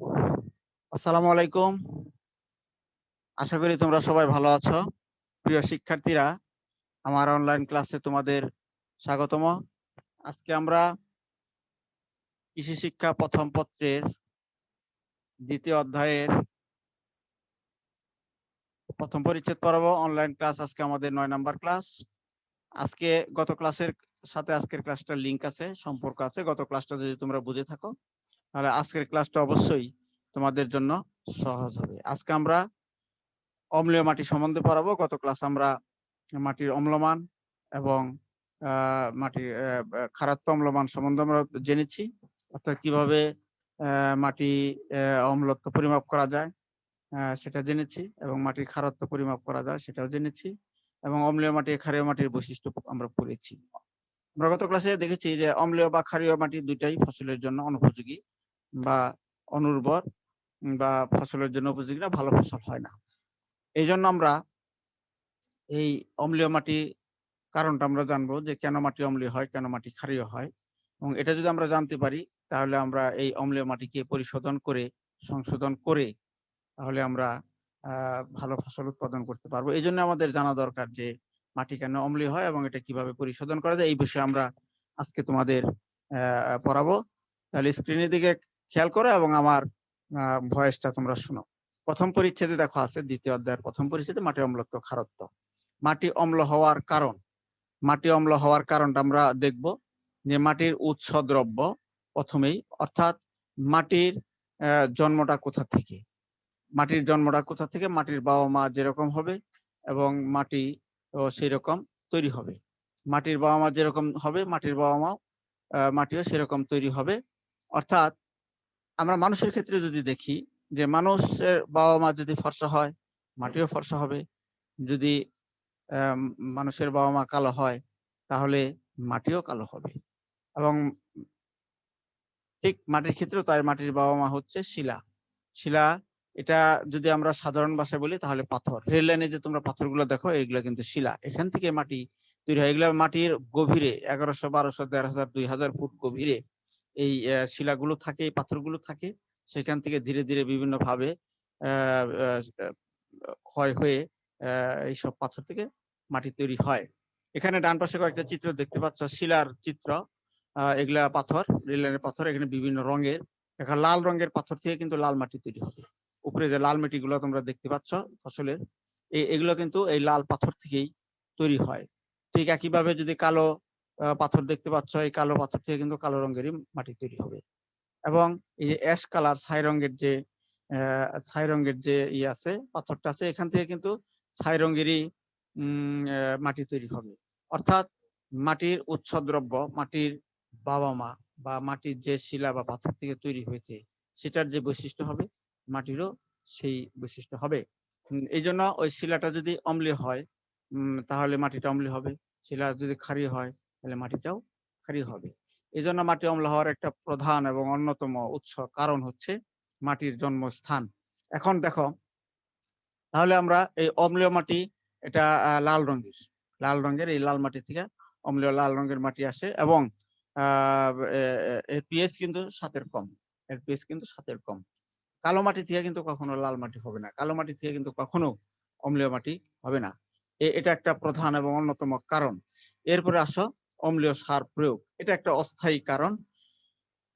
আসসালামু আলাইকুম। আশা করি তোমরা সবাই ভালো আছো। প্রিয় শিক্ষার্থীরা, আমার অনলাইন ক্লাসে তোমাদের স্বাগতম। আজকে আমরা কৃষি শিক্ষা প্রথম পত্রের দ্বিতীয় অধ্যায়ের প্রথম পরিচ্ছেদ পড়াব অনলাইন ক্লাস আজকে আমাদের নয় নাম্বার ক্লাস আজকে গত ক্লাসের সাথে আজকের ক্লাসটার লিংক আছে, সম্পর্ক আছে। গত ক্লাসটা যদি তোমরা বুঝে থাকো তাহলে আজকের ক্লাসটা অবশ্যই তোমাদের জন্য সহজ হবে। আজকে আমরা অম্লীয় মাটি সম্বন্ধে পড়াবো। গত ক্লাস আমরা মাটির অম্লমান এবং মাটির আহ, খারাত্ম অম্লমান সম্বন্ধে আমরা জেনেছি। অর্থাৎ কীভাবে মাটি অম্লত্ব পরিমাপ করা যায় সেটা জেনেছি এবং মাটির খারাত্ব পরিমাপ করা যায় সেটাও জেনেছি এবং অম্লীয় মাটি ক্ষারীয় মাটির বৈশিষ্ট্য আমরা পড়েছি। আমরা গত ক্লাসে দেখেছি যে অম্লীয় বা ক্ষারীয় মাটি দুইটাই ফসলের জন্য অনুপযোগী। বা অনুর্বর বা ফসলের জন্য উপযোগী না, ভালো ফসল হয় না। এই জন্য আমরা এই অম্লীয় মাটি কারণটা আমরা জানব যে কেন মাটি অম্লীয় হয়, কেন মাটি ক্ষারীয় হয়। এবং এটা যদি আমরা জানতে পারি, তাহলে আমরা এই অম্লীয় মাটিকে পরিশোধন করে, সংশোধন করে, তাহলে আমরা ভালো ফসল উৎপাদন করতে পারব। এই জন্য আমাদের জানা দরকার যে মাটি কেন অম্লীয় হয় এবং এটা কীভাবে পরিশোধন করা যায়, এই বিষয়ে আমরা আজকে তোমাদের পড়াবো। তাহলে স্ক্রিনের দিকে খেয়াল করো এবং আমার ভয়েসটা তোমরা শুনো। প্রথম পরিচ্ছেদে দেখো আছে, দ্বিতীয় অধ্যায়ের প্রথম পরিচ্ছেদে মাটি অম্লত্ব খারত্ব মাটি অম্ল হওয়ার কারণ, মাটি অম্ল হওয়ার কারণটা আমরা দেখব যে মাটির উৎস দ্রব্য প্রথমেই, অর্থাৎ মাটির জন্মটা কোথা থেকে? মাটির জন্মটা কোথা থেকে? মাটির বাবা মা যেরকম হবে এবং মাটি সেই রকম তৈরি হবে। মাটির বাবা মা যেরকম হবে, মাটির বাবা মা মাটিও সেরকম তৈরি হবে। অর্থাৎ আমরা মানুষের ক্ষেত্রে যদি দেখি যে মানুষের বাবা মা যদি ফর্সা হয়, মাটিও ফর্সা হবে, যদি মানুষের বাবা মা কালো হয়, তাহলে মাটিও কালো হবে। এবং ঠিক মাটির ক্ষেত্রেও তাই মাটির বাবা মা হচ্ছে শিলা। শিলা, এটা যদি আমরা সাধারণ ভাষায় বলি তাহলে পাথর। রেল লাইনে যে তোমরা পাথরগুলো দেখো, এগুলো কিন্তু শিলা। এখান থেকে মাটি তৈরি হয়। এগুলো মাটির গভীরে এগারোশো, বারোশো, দেড় হাজার, দুই হাজার ফুট গভীরে এই শিলাগুলো থাকে এই পাথরগুলো থাকে সেখান থেকে ধীরে ধীরে বিভিন্ন ভাবে ক্ষয় হয়ে এইসব পাথর থেকে মাটি তৈরি হয়। এখানে ডান পাশে কয়েকটা চিত্র দেখতে পাচ্ছ শিলার চিত্র এগুলা পাথর রেল লাইনের পাথর এখানে বিভিন্ন রঙের দেখা লাল রঙের পাথর থেকে কিন্তু লাল মাটি তৈরি হবে। উপরে যে লাল মাটি গুলো তোমরা দেখতে পাচ্ছ ফসলের এগুলো কিন্তু এই লাল পাথর থেকেই তৈরি হয়। ঠিক একইভাবে যদি কালো পাথর দেখতে পাচ্ছ, এই কালো পাথর থেকে কিন্তু কালো রঙেরই মাটি তৈরি হবে। এবং এই যে অ্যাশ কালার, ছাই রঙের যে ছাই রঙের যে ই আছে, পাথরটা আছে, এখান থেকে কিন্তু ছাই রঙেরই মাটি তৈরি হবে। অর্থাৎ মাটির উৎস দ্রব্য মাটির বাবা মা বা মাটির যে শিলা বা পাথর থেকে তৈরি হয়েছে, সেটার যে বৈশিষ্ট্য হবে, মাটিরও সেই বৈশিষ্ট্য হবে। এই জন্য ওই শিলাটা যদি অম্লীয় হয় তাহলে মাটিটা অম্লীয় হবে। শিলা যদি ক্ষারীয় হয় তাহলে মাটিটাও ক্ষারীয় হবে। এই জন্য মাটি অম্ল হওয়ার একটা প্রধান এবং অন্যতম উৎস কারণ হচ্ছে মাটির জন্মস্থান। এখন দেখো, তাহলে আমরা এই অম্লীয় মাটি এটা লাল রঙের। লাল রঙের এই লাল মাটি থেকে অম্লীয় লাল রঙের মাটি আসে এবং এর পিএইচ কিন্তু সাতের কম। এর পিএইচ কিন্তু সাতের কম। কালো মাটি থেকে কিন্তু কখনো লাল মাটি হবে না। কালো মাটি থেকে কিন্তু কখনো অম্লীয় মাটি হবে না। এটা একটা প্রধান এবং অন্যতম কারণ। এরপরে আসো অম্লীয় সার প্রয়োগ। এটা একটা অস্থায়ী কারণ।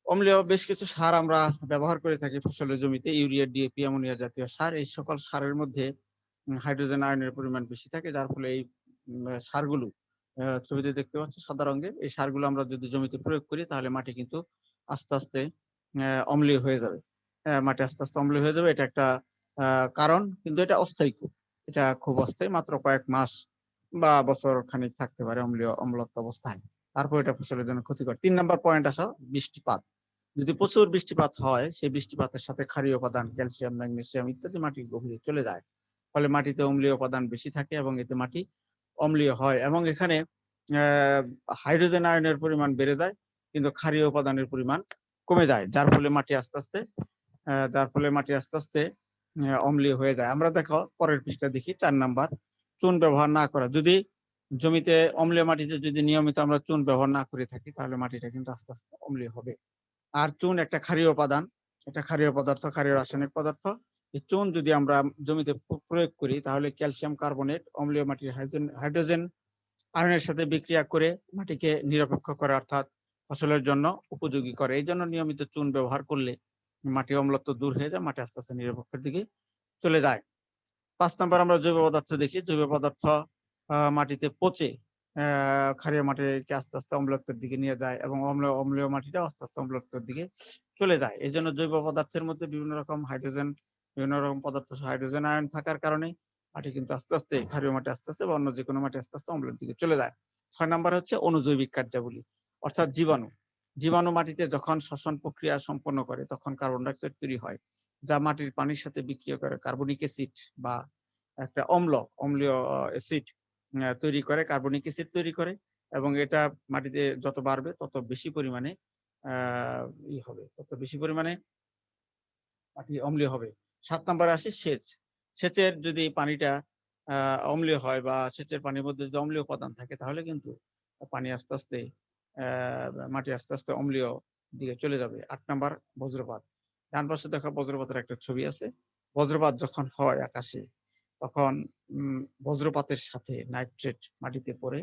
অম্লীয় বেশ কিছু সার আমরা ব্যবহার করে থাকি ফসলের জমিতে। ইউরিয়া ডিএপি অ্যামোনিয়া জাতীয় সার। এই সকল সারের মধ্যে হাইড্রোজেন আয়নের পরিমাণ বেশি থাকে, যার ফলে এই সারগুলো ছবিতে দেখতে পাচ্ছ সাদা রঙের। এই সারগুলো আমরা যদি জমিতে প্রয়োগ করি, তাহলে মাটি কিন্তু আস্তে আস্তে অম্লীয় হয়ে যাবে। মাটি আস্তে আস্তে অম্লীয় হয়ে যাবে। এটা একটা কারণ, কিন্তু এটা অস্থায়ী খুব। এটা খুব অস্থায়ী। মাত্র কয়েক মাস বা বছর খানিক থাকতে পারে অম্লীয়, অম্লত্ব অবস্থায়। তারপর এটা ফসলের জন্য ক্ষতিকর। তিন নম্বর পয়েন্ট আসো বৃষ্টিপাত। যদি প্রচুর বৃষ্টিপাত হয়, সেই বৃষ্টিপাতের সাথে ক্ষারীয় উপাদান, ক্যালসিয়াম, ম্যাগনেসিয়াম ইত্যাদি মাটির গভীরে চলে যায়। ফলে মাটিতে অম্লীয় উপাদান বেশি থাকে এবং এতে মাটি অম্লীয় হয় এবং এখানে হাইড্রোজেন আয়নের পরিমাণ বেড়ে যায়, কিন্তু ক্ষারীয় উপাদানের পরিমাণ কমে যায়, যার ফলে মাটি আস্তে আস্তে যার ফলে মাটি আস্তে আস্তে অম্লীয় হয়ে যায়। আমরা দেখো পরের পৃষ্ঠা দেখি চার নাম্বার। চুন ব্যবহার না করা। যদি জমিতে অম্লীয় মাটিতে যদি নিয়মিত আমরা চুন ব্যবহার না করে থাকি, তাহলে মাটিটা কিন্তু আস্তে আস্তে অম্লীয় হবে। আর চুন একটা ক্ষারীয় উপাদান। এটা ক্ষারীয় পদার্থ, ক্ষারীয় রাসায়নিক পদার্থ। এই চুন যদি আমরা জমিতে প্রয়োগ করি, তাহলে ক্যালসিয়াম কার্বনেট, অম্লীয় মাটির হাইড্রোজেন হাইড্রোজেন আয়নের সাথে বিক্রিয়া করে মাটিকে নিরপেক্ষ করে, অর্থাৎ ফসলের জন্য উপযোগী করে। এই জন্য নিয়মিত চুন ব্যবহার করলে মাটি অম্লত্ব দূর হয়ে যায়, মাটি আস্তে আস্তে নিরপেক্ষের দিকে চলে যায়। পাঁচ নম্বর আমরা জৈব পদার্থ দেখি। জৈব পদার্থ মাটিতে পচে ক্ষারীয় মাটিকে আস্তে আস্তে অম্লত্বের দিকে নিয়ে যায় এবং অম্ল, অম্লীয় মাটিটা আস্তে আস্তে অম্লত্বের দিকে চলে যায়। এই জন্য জৈব পদার্থের মধ্যে বিভিন্ন রকম হাইড্রোজেন, বিভিন্ন রকম পদার্থ হাইড্রোজেন, আয়ন থাকার কারণে মাটি কিন্তু আস্তে আস্তে, ক্ষারীয় মাটি আস্তে আস্তে বা অন্য যে কোনো মাটি আস্তে আস্তে অম্লের দিকে চলে যায়। ছয় নম্বর হচ্ছে অনুজৈবিক কার্যাবলী, অর্থাৎ জীবাণু। জীবাণু মাটিতে যখন শ্বসন প্রক্রিয়া সম্পন্ন করে, তখন কার্বন ডাইঅক্সাইড তৈরি হয়। যা মাটির পানির সাথে বিক্রিয়া করে কার্বনিক অ্যাসিড বা একটা অম্ল, অম্লীয় অ্যাসিড তৈরি করে, কার্বনিক অ্যাসিড তৈরি করে এবং এটা মাটিতে যত বাড়বে তত বেশি পরিমাণে ই হবে, তত বেশি পরিমাণে মাটি অম্লীয় হবে। সাত নম্বরে আসে সেচ। সেচের যদি পানিটা অম্লীয় হয় বা সেচের পানির মধ্যে যদি অম্লীয় উপাদান থাকে তাহলে কিন্তু পানি আস্তে আস্তে মাটি আস্তে আস্তে অম্লীয় দিকে চলে যাবে। আট নাম্বার বজ্রপাত। ডান পাশে দেখা বজ্রপাতের একটা ছবি আছে। বজ্রপাত যখন হয় আকাশে, তখন বজ্রপাতের সাথে নাইট্রেট মাটিতে পড়ে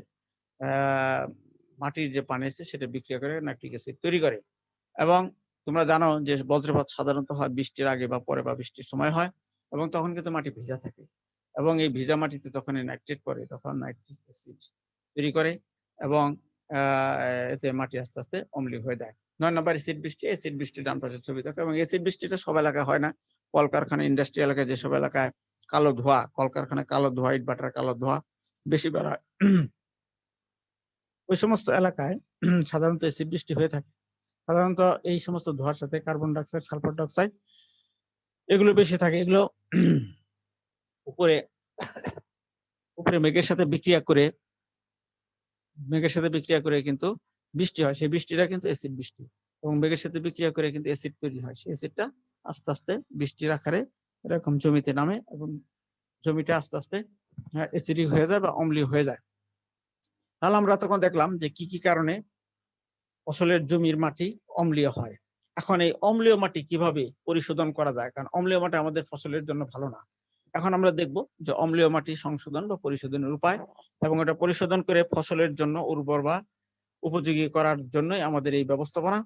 মাটির যে পানি আছে সেটা বিক্রিয়া করে, নাইট্রিক অ্যাসিড তৈরি করে। এবং তোমরা জানো যে বজ্রপাত সাধারণত হয় বৃষ্টির আগে বা পরে বা বৃষ্টির সময় হয় এবং তখন কিন্তু মাটি ভেজা থাকে। এবং এই ভেজা মাটিতে যখন নাইট্রেট পড়ে, তখন নাইট্রিক অ্যাসিড তৈরি করে এবং এতে মাটি আস্তে আস্তে অম্লীয় হয়ে যায়। নয় নম্বর এসিড বৃষ্টি এসিড বৃষ্টি ডান পাশের ছবি দেখো এবং এসিড বৃষ্টিটা সব এলাকায় হয় না। কলকারখানা ইন্ডাস্ট্রি এলাকায় যেসব এলাকায় কালো ধোঁয়া, কলকারখানায় কালো ধোঁয়া, ইট বাটার কালো ধোঁয়া বেশি বেড়ায় ওই সমস্ত এলাকায় সাধারণত এসিড বৃষ্টি হয়ে থাকে। সাধারণত এই সমস্ত ধোঁয়ার সাথে কার্বন ডাইঅক্সাইড, সালফার ডাইঅক্সাইড এগুলো বেশি থাকে। এগুলো উপরে উপরে মেঘের সাথে বিক্রিয়া করে, মেঘের সাথে বিক্রিয়া করে কিন্তু বৃষ্টি হয়, সেই বৃষ্টিটা কিন্তু অ্যাসিড বৃষ্টি এবং মেঘের সাথে বিক্রিয়া করে কিন্তু অ্যাসিড তৈরি হয়। সেই অ্যাসিডটা আস্তে আস্তে বৃষ্টির আকারে এরকম জমিতে নামে এবং জমিটা আস্তে আস্তে অ্যাসিডিক হয়ে যায় বা অম্লীয় হয়ে যায়। তাহলে আমরা তখন দেখলাম যে কি কি কারণে ফসলের জমির মাটি অম্লীয় হয়। এখন এই অম্লীয় মাটি কীভাবে পরিশোধন করা যায়? কারণ অম্লীয় মাটি আমাদের ফসলের জন্য ভালো না। এখন আমরা দেখব যে অম্লীয় মাটি সংশোধন বা পরিশোধনের উপায় এবং এটা পরিশোধন করে ফসলের জন্য উর্বর বা উপযোগী করার জন্যই আমাদের এই ব্যবস্থাপনা।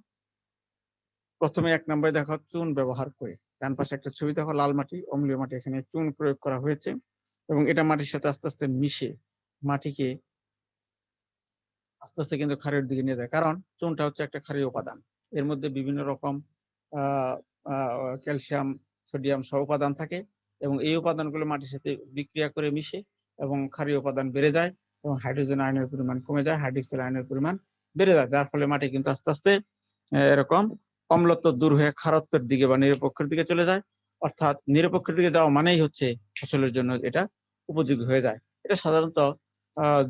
প্রথমে এক নম্বরে দেখো চুন ব্যবহার করে। ডান পাশে একটা ছবি দেখো, লাল মাটি, অম্লীয় মাটি, এখানে চুন প্রয়োগ করা হয়েছে এবং এটা মাটির সাথে আস্তে আস্তে মিশে মাটিকে আস্তে আস্তে কিন্তু ক্ষারের দিকে নিয়ে যায়। কারণ চুনটা হচ্ছে একটা ক্ষারীয় উপাদান। এর মধ্যে বিভিন্ন রকম ক্যালসিয়াম, সোডিয়াম সহ উপাদান থাকে এবং এই উপাদানগুলো মাটির সাথে বিক্রিয়া করে মিশে এবং ক্ষারীয় উপাদান বেড়ে যায়। এবং হাইড্রোজেন আয়নের পরিমাণ কমে যায় হাইড্রোক্সিল আয়নের পরিমাণ বেড়ে যায়, যার ফলে মাটি কিন্তু আস্তে আস্তে এরকম অম্লত্ব দূর হয়ে খারত্বের দিকে বা নিরপেক্ষের দিকে চলে যায়। অর্থাৎ নিরপেক্ষের দিকে যাওয়া মানেই হচ্ছে ফসলের জন্য এটা উপযোগী হয়ে যায়। এটা সাধারণত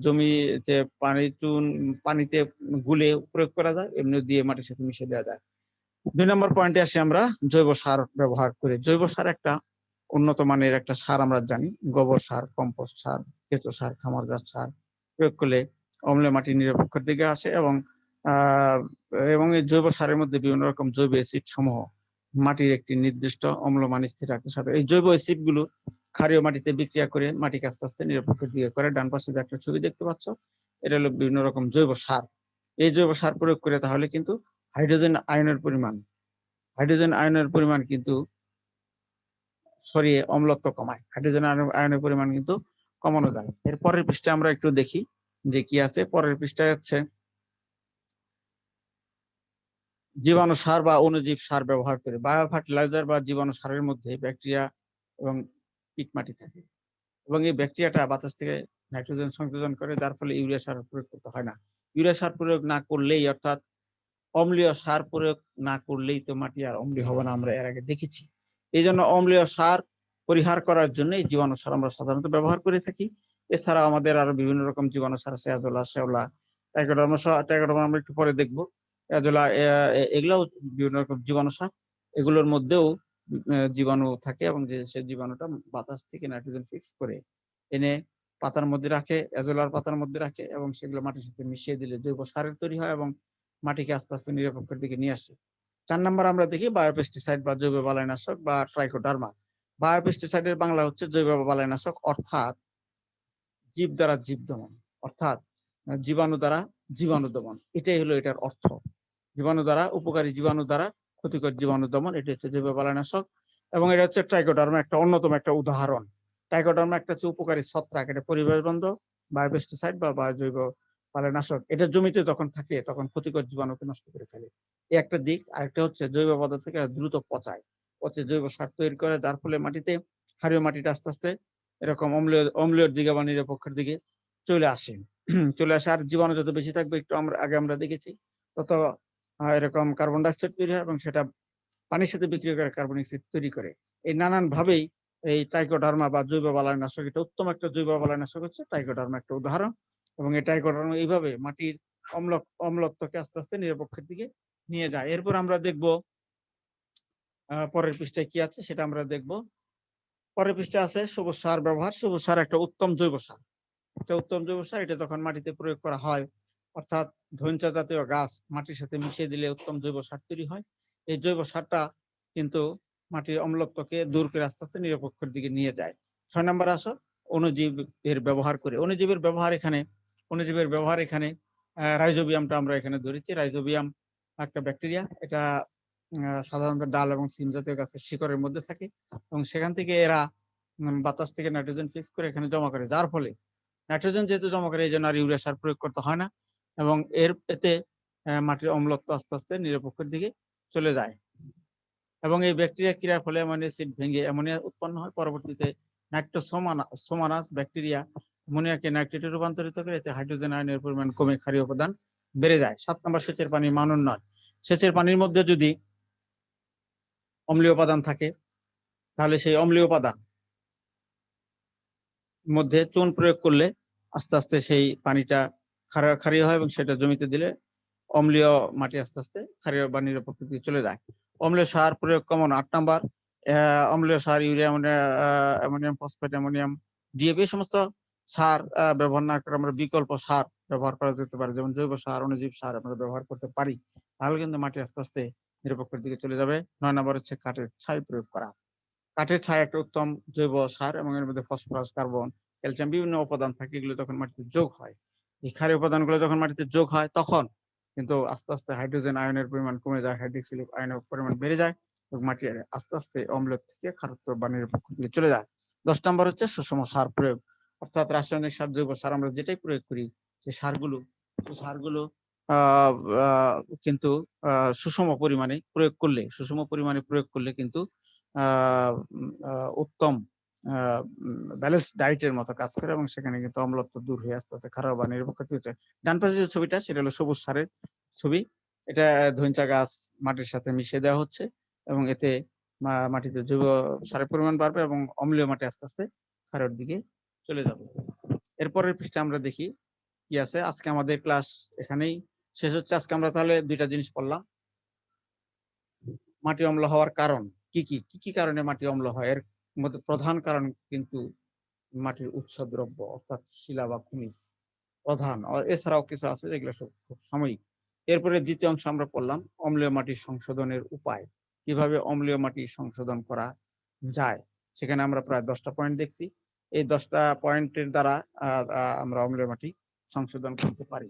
জমিতে পানি, চুন, পানিতে গুলে প্রয়োগ করা যায় এমনি দিয়ে মাটির সাথে মিশিয়ে দেওয়া যায়। দুই নম্বর পয়েন্টে আসি আমরা, জৈব সার ব্যবহার করে। জৈব সার একটা উন্নত মানের একটা সার আমরা জানি, গোবর সার, কম্পোস্ট সার, কেঁচো সার, খামারজাত সার। প্রয়োগ করলে অম্ল মাটি নিরপেক্ষের দিকে আসে এবং এবং এই জৈব সারের মধ্যে বিভিন্ন রকম জৈব অ্যাসিড সমূহ মাটির একটি নির্দিষ্ট অম্লমান স্থির রাখতে সাথে। এই জৈব অ্যাসিডগুলো ক্ষারীয় মাটিতে বিক্রিয়া করে মাটিকে আস্তে আস্তে নিরপেক্ষের দিকে করে। ডান পাশে একটা ছবি দেখতে পাচ্ছ, এটা হলো বিভিন্ন রকম জৈব সার। এই জৈব সার প্রয়োগ করে তাহলে কিন্তু হাইড্রোজেন আয়নের পরিমাণ, হাইড্রোজেন আয়নের পরিমাণ কিন্তু সরিয়ে অম্লত্ব কমায়। হাইড্রোজেন আয়ন- আয়নের পরিমাণ কিন্তু কমানো যায়। এর পরের পৃষ্ঠায় আমরা একটু দেখি যে কি আছে। পরের পৃষ্ঠায় হচ্ছে, জীবাণু সার বা অণুজীব সার ব্যবহার করে। বায়ো ফার্টিলাইজার বা জীবাণু সারের মধ্যে ব্যাকটেরিয়া এবং কীটমাটি থাকে এবং এই ব্যাকটেরিয়াটা বাতাস থেকে নাইট্রোজেন সংযোজন করে, যার ফলে ইউরিয়া সার প্রয়োগ করতে হয় না। ইউরিয়া সার প্রয়োগ না করলেই অর্থাৎ অম্লীয় সার প্রয়োগ না করলেই তো মাটি আর অম্লীয় হবে না, আমরা এর আগে দেখেছি। এই জন্য অম্লীয় সার পরিহার করার জন্য এই জীবাণু সার আমরা সাধারণত ব্যবহার করে থাকি। এছাড়া আমাদের আরও বিভিন্ন রকম জীবাণু সার আছে অ্যাজোলা টাইকোডার্মা আমরা একটু পরে দেখব। অ্যাজোলা এগুলাও বিভিন্ন রকম জীবাণু সার এগুলোর মধ্যেও জীবাণু থাকে এবং যে, সে জীবাণুটা বাতাস থেকে নাইট্রোজেন ফিক্স করে এনে পাতার মধ্যে রাখে অ্যাজোলার পাতার মধ্যে রাখে এবং সেগুলো মাটির সাথে মিশিয়ে দিলে জৈব সারের তৈরি হয় এবং মাটিকে আস্তে আস্তে নিরপেক্ষের দিকে নিয়ে আসে। চার নাম্বার আমরা দেখি বায়োপেস্টিসাইড বা জৈব বালাইনাশক বা ট্রাইকোডার্মা। বায়োপেস্টিসাইডের বাংলা হচ্ছে জৈব বালাইনাশক, অর্থাৎ জীব দ্বারা জীব দমন, অর্থাৎ জীবাণু দ্বারা জীবাণু দমন। এটাই হলো এটার অর্থ। জীবাণু দ্বারা উপকারী জীবাণু দ্বারা ক্ষতিকর জীবাণু দমন, এটি হচ্ছে জৈব বালাইনাশক। এবং এটা হচ্ছে ট্রাইকোডার্মা, একটা অন্যতম একটা উদাহরণ। ট্রাইকোডার্মা একটা হচ্ছে উপকারী ছত্রাক, এটা পরিবেশ বন্ধ বায়োপেস্টিসাইড বা জৈব বালাইনাশক। এটা জমিতে যখন থাকে, তখন ক্ষতিকর জীবাণুকে নষ্ট করে ফেলে। এই একটা দিক, আরেকটা হচ্ছে জৈব পদার্থকে দ্রুত পচায়। পচে জৈব সার তৈরি করে, যার ফলে মাটিতে ক্ষারীয় মাটিটা আস্তে আস্তে এরকম অম্লীয় অম্লীয় দিকে বা নিরপেক্ষের দিকে চলে আসে। চলে আসে। আর জীবাণু যত বেশি থাকবে, একটু আমরা, আগে আমরা দেখেছি, তত এরকম কার্বন ডাইঅক্সাইড তৈরি হয় এবং সেটা পানির সাথে বিক্রিয়া করে কার্বন ডাইঅক্সাইড তৈরি করে। এই নানান ভাবেই এই টাইকোডার্মা বা জৈব বালাইনাশক, এটা উত্তম একটা জৈব বালাইনাশক হচ্ছে টাইকোডার্মা একটা উদাহরণ। এবং এই টাইকোডার্মা এইভাবে মাটির অম্ল অম্লত্বকে আস্তে আস্তে নিরপেক্ষের দিকে নিয়ে যায়। এরপর আমরা দেখব পরের পৃষ্ঠায় কি আছে সেটা আমরা দেখব। পরের পৃষ্ঠায় আছে সবুজ সার ব্যবহার সবুজ সার একটা উত্তম জৈব সার। একটা উত্তম জৈব সার এটা যখন মাটিতে প্রয়োগ করা হয় অর্থাৎ ধৈঞ্চা জাতীয় গাছ মাটির সাথে মিশিয়ে দিলে উত্তম জৈব সার তৈরি হয়। এই জৈব সারটা কিন্তু মাটির অম্লত্বকে দূর করে আস্তে আস্তে নিরপেক্ষের দিকে নিয়ে যায়। ছয় নম্বর আসো অণুজীবের ব্যবহার করে। অণুজীবের ব্যবহার এখানে অণুজীবের ব্যবহার এখানে রাইজোবিয়ামটা আমরা এখানে ধরেছি। রাইজোবিয়াম একটা ব্যাকটেরিয়া এটা সাধারণত ডাল এবং সিম জাতীয় গাছের শিকড়ের মধ্যে থাকে এবং সেখান থেকে এরা বাতাস থেকে নাইট্রোজেন ফিক্স করে এখানে জমা করে। যার ফলে নাইট্রোজেন যেহেতু জমা করে, এই জন্য আর ইউরিয়া সার প্রয়োগ করতে হয় না এবং এর এতে মাটির অম্লত্ব আস্তে আস্তে নিরপেক্ষের দিকে চলে যায় এবং এই ব্যাকটেরিয়া ক্রিয়ার ফলে অ্যামোনিয়া সিড ভেঙে অ্যামোনিয়া উৎপন্ন হয়। পরবর্তীতে নাইট্রোসোমানাস ব্যাকটেরিয়া অ্যামোনিয়াকে নাইট্রেটে রূপান্তরিত করে এতে হাইড্রোজেন, আয়নের পরিমাণ কমে ক্ষারীয় উপাদান বেড়ে যায়। সাত নম্বর সেচের পানির মান উন্নয়ন সেচের পানির মধ্যে যদি অম্লীয় উপাদান থাকে, তাহলে সেই অম্লীয় উপাদান মধ্যে চুন প্রয়োগ করলে আস্তে আস্তে সেই পানিটা খারা ক্ষারীয় হয় এবং সেটা জমিতে দিলে অম্লীয় মাটি আস্তে আস্তে ক্ষারীয় বা দিকে চলে যায়। অম্লীয় সার প্রয়োগ কমন আট নাম্বার। অম্লীয় সার urea ammonium, phosphate, ammonium DAP সমস্ত সার ব্যবহার না করে আমরা বিকল্প সার ব্যবহার করা যেতে পারে, যেমন জৈব সার অনুজীব সার আমরা ব্যবহার করতে পারি। তাহলে কিন্তু মাটি আস্তে আস্তে নিরপেক্ষের দিকে চলে যাবে। নয় নম্বর হচ্ছে কাঠের ছাই প্রয়োগ করা। কাঠের ছাই একটা উত্তম জৈব সার এবং এর মধ্যে ফসফরাস, কার্বন, ক্যালসিয়াম বিভিন্ন উপাদান থাকে, এগুলো যখন মাটিতে যোগ হয়, এই ক্ষারীয় উপাদানগুলো যখন মাটিতে যোগ হয়, তখন কিন্তু আস্তে আস্তে হাইড্রোজেন আয়নের পরিমাণ কমে যায় হাইড্রোক্সিল আয়নের পরিমাণ বেড়ে যায় এবং মাটি আস্তে আস্তে অম্ল থেকে খারত্ব বা নিরপেক্ষ দিকে চলে যায়। দশ নম্বর হচ্ছে সুষম সার প্রয়োগ। অর্থাৎ রাসায়নিক সার, জৈব সার আমরা যেটাই প্রয়োগ করি সেই সারগুলো সেই সারগুলো কিন্তু সুষম পরিমাণে প্রয়োগ করলে, সুষম পরিমাণে প্রয়োগ করলে কিন্তু উত্তম ব্যালেন্স ডায়েটের মতো কাজ করে এবং সেখানে কিন্তু অম্লত্ব দূর হয়ে আস্তে আস্তে খারাপ বা নিরপেক্ষ হচ্ছে। ডান পাশে যে ছবিটা, সেটা হলো সবুজ সারের ছবি। এটা ধৈঞ্চা গাছ মাটির সাথে মিশিয়ে দেওয়া হচ্ছে এবং এতে মাটিতে জৈব সারের পরিমাণ বাড়বে এবং অম্লীয় মাটি আস্তে আস্তে খারের দিকে চলে যাবে। এরপরের পৃষ্ঠে আমরা দেখি কি আছে। আজকে আমাদের ক্লাস এখানেই শেষ হচ্ছে, আজকে আমরা তাহলে দুইটা জিনিস পড়লাম। মাটি অম্ল হওয়ার কারণ কি কি কি কি কারণে মাটি অম্ল হয়? এর মধ্যে প্রধান কারণ কিন্তু মাটির উৎস দ্রব্য, অর্থাৎ শিলা বা খনিজ প্রধান। এছাড়াও কিছু আছে যেগুলো সব খুব সাময়িক। এরপরে দ্বিতীয় অংশ আমরা পড়লাম, অম্লীয় মাটি সংশোধনের উপায়। কীভাবে অম্লীয় মাটি সংশোধন করা যায়? সেখানে আমরা প্রায় দশটা পয়েন্ট দেখছি। এই দশটা পয়েন্টের দ্বারা আমরা অম্লীয় মাটি সংশোধন করতে পারি।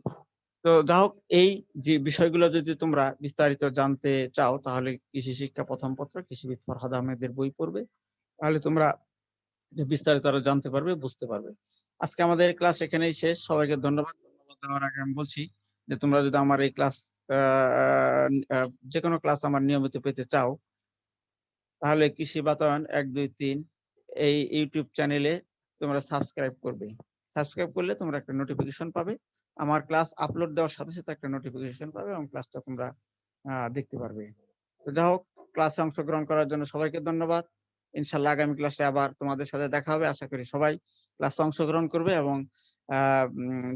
তো যা হোক, এই যে বিষয়গুলো যদি তোমরা বিস্তারিত জানতে চাও, তাহলে কৃষি শিক্ষা প্রথম পত্র, কৃষিবিদ ফরহাদ আহমেদের বই পড়বে। তাহলে তোমরা বিস্তারিত আরও জানতে পারবে, বুঝতে পারবে। আজকে আমাদের ক্লাস এখানেই শেষ। সবাইকে ধন্যবাদ। ধন্যবাদ দেওয়ার আগে আমি বলছি যে, তোমরা যদি আমার এই ক্লাস যে কোনো ক্লাস আমার নিয়মিত পেতে চাও, তাহলে কৃষি বাতায়ন এক, দুই, তিন এই ইউটিউব চ্যানেলে তোমরা সাবস্ক্রাইব করবে। সাবস্ক্রাইব করলে তোমরা একটা নোটিফিকেশন পাবে। আমার ক্লাস আপলোড দেওয়ার সাথে সাথে একটা নোটিফিকেশন পাবে এবং ক্লাসটা তোমরা দেখতে পারবে। তো যাই হোক ক্লাসে অংশগ্রহণ করার জন্য সবাইকে ধন্যবাদ। ইনশাল্লাহ আগামী ক্লাসে আবার তোমাদের সাথে দেখা হবে। আশা করি সবাই ক্লাসে অংশগ্রহণ করবে এবং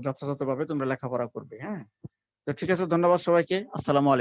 যথাযথভাবে তোমরা লেখাপড়া করবে হ্যাঁ? তো ঠিক আছে, ধন্যবাদ সবাইকে। আসসালামু আলাইকুম।